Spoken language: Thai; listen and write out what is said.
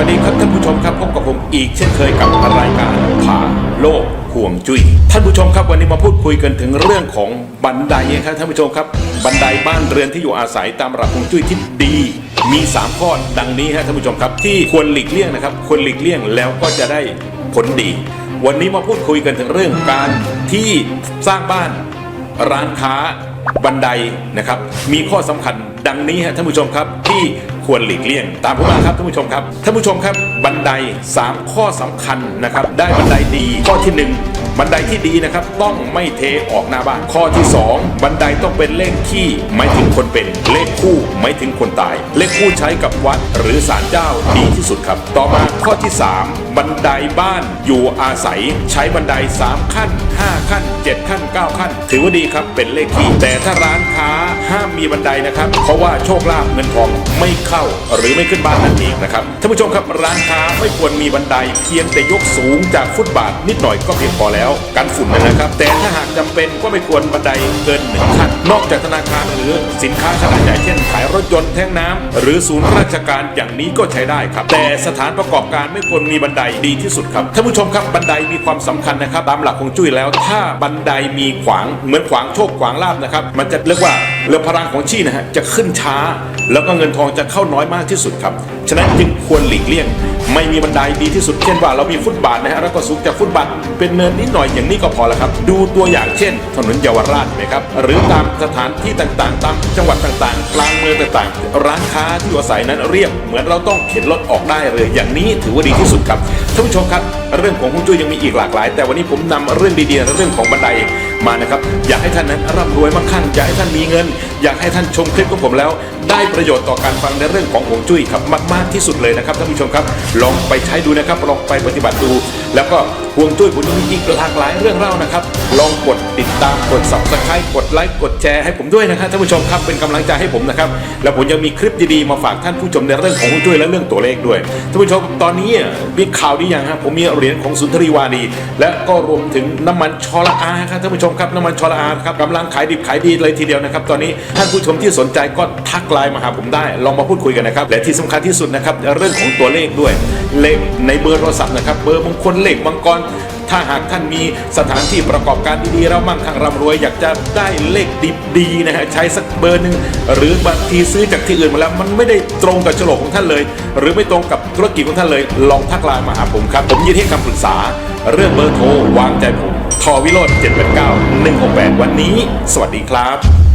วัสดีครับท่านผู้ชมครับพบกับผมอีกเช่นเคยกับรายการผ่าโลกห่วงจุย้ยท่านผู้ชมครับวันนี้มาพูดคุยกันถึงเรื่องของบันไดครับท่านผู้ชมครับ บันไดบ้านเรือนที่อยู่อาศัยตามหลักห่วงจุ้ยที่ดี มี 3 ข้อดังนี้ครับท่านผู้ชมครับ ที่ควรหลีกเลี่ยงนะครับควรหลีกเลี่ยงแล้วก็จะได้ผลดี วันนี้มาพูดคุยกันถึงเรื่องการที่สร้างบ้านร้านค้าบันไดนะครับ มีข้อสำคัญดังนี้ฮะท่านผู้ชมครับที่ ควรหลีกเลี่ยง ตามผมมาครับท่านผู้ชมครับท่านผู้ชมครับบันได 3 ข้อสำคัญนะครับได้บันไดดีข้อที่ 1บันไดที่ดีนะครับต้องไม่เทออกหน้าบ้านข้อที่ 2 บันไดต้องเป็นเลขที่หมายถึงคนเป็น เลขคู่หมายถึงคนตาย เลขคู่ใช้กับวัดหรือศาลเจ้าดีที่สุดครับ ต่อมาข้อที่ 3 บันไดบ้านอยู่อาศัย ใช้บันได 3 ขั้น 5 ขั้น 7 ขั้น 9 ขั้น ถือว่าดีครับเป็นเลขที่แต่ถ้าร้านค้า ห้ามมีบันไดนะครับ เพราะว่าโชคลาภเงินทองไม่เข้าหรือไม่ขึ้นบ้านนั่นเองนะครับท่านผู้ชมครับร้านค้าไม่ควรมีบันไดเพียงแต่ยกสูงจากฟุตบาทนิดหน่อยก็เพียงพอแล้วกันฝุ่นนะครับ แต่ถ้าหากจำเป็นก็ไม่ควรบันไดเกินหนึ่งขั้นนอกจากธนาคารหรือสินค้าขนาดใหญ่เช่นขายรถยนต์แท่งน้ำหรือศูนย์ราชการอย่างนี้ก็ใช้ได้ครับ แต่สถานประกอบการไม่ควรมีบันไดดีที่สุดครับท่านผู้ชมครับบันไดมีความสำคัญนะครับตามหลักของจุ้ยแล้ว ถ้าบันไดมีขวางเหมือนขวางโชคขวางลาบนะครับมันจะเรียกว่าเรือพลังของชีนะฮะจะขึ้นช้า แล้วก็เงินทองจะเข้าน้อยมากที่สุดครับ ฉะนั้นจึงควรหลีกเลี่ยง ไม่มีบันไดดีที่สุด เช่นว่าเรามีฟุตบาทนะฮะแล้วก็สูงจากฟุตบาทเป็นเนินนิดหน่อยอย่างนี้ก็พอแล้วครับ ดูตัวอย่างเช่น ถนนเยาวราชนะครับหรือตามสถานที่ต่างๆ ตามจังหวัดต่างๆ กลางเมืองต่างๆ ร้านค้าที่อยู่อาศัยนั้นเรียบเหมือนเราต้องเข็นรถออกได้เลย อย่างนี้ถือว่าดีที่สุดครับท่านผู้ชมครับ เรื่องของฮวงจุ้ยยังมีอีกหลากหลาย แต่วันนี้ผมนำเรื่องดีๆเรื่องของบันได มานะครับ อยากให้ท่านนั้นร่ำรวยมั่งคั่งอยากให้ท่านมีเงิน อยากให้ท่านชมคลิปของผมแล้ว ได้ประโยชน์ต่อการฟังในเรื่องของฮวงจุ้ยครับมาก ๆที่สุดเลยนะครับท่านผู้ชมครับ ลองไปใช้ดูนะครับลองไปปฏิบัติดูแล้วก็ฮวงจุ้ยผมยังมีอีกหลากหลายเรื่องเล่านะครับ ลองกดติดตามกด subscribe กดไลค์กดแชร์ให้ผมด้วยนะครับท่านผู้ชมครับเป็นกำลังใจให้ผมนะครับ แล้วผมยังมีคลิปดีๆมาฝากท่านผู้ชมในเรื่องของฮวงจุ้ยและเรื่องตัวเลขด้วยท่านผู้ชมตอนนี้มีข่าวดีอย่างครับผมมีเหรียญของสุนทรีวานีและก็รวมถึงน้ำมันชอลอาครับท่านผู้ชมครับน้ำมันชอลอาครับกำลังขายดิบขายดีเลยทีเดียวนะครับ ตอนนี้ท่านผู้ชมที่สนใจก็ทักไลน์มาหาผมได้ ลองมาพูดคุยกันนะครับและที่สำคัญที่สุดนะครับเรื่องของตัวเลขด้วยเลขในเบอร์โทรศัพท์นะครับเบอร์มงคลเลขมังกร ถ้าหากท่านมีสถานที่ประกอบการดีๆแล้วมั่งคั่งร่ำรวย อยากจะได้เลขดีๆนะฮะใช้สักเบอร์หนึ่งหรือบางทีซื้อจากที่อื่นมาแล้ว มันไม่ได้ตรงกับโฉลกของท่านเลย หรือไม่ตรงกับธุรกิจของท่านเลย ลองทักไลน์มาหาผมครับ ผมยินดีให้คำปรึกษา เรื่องเบอร์โทรวางใจผมทอวิโรจน์789 168 วันนี้ สวัสดีครับ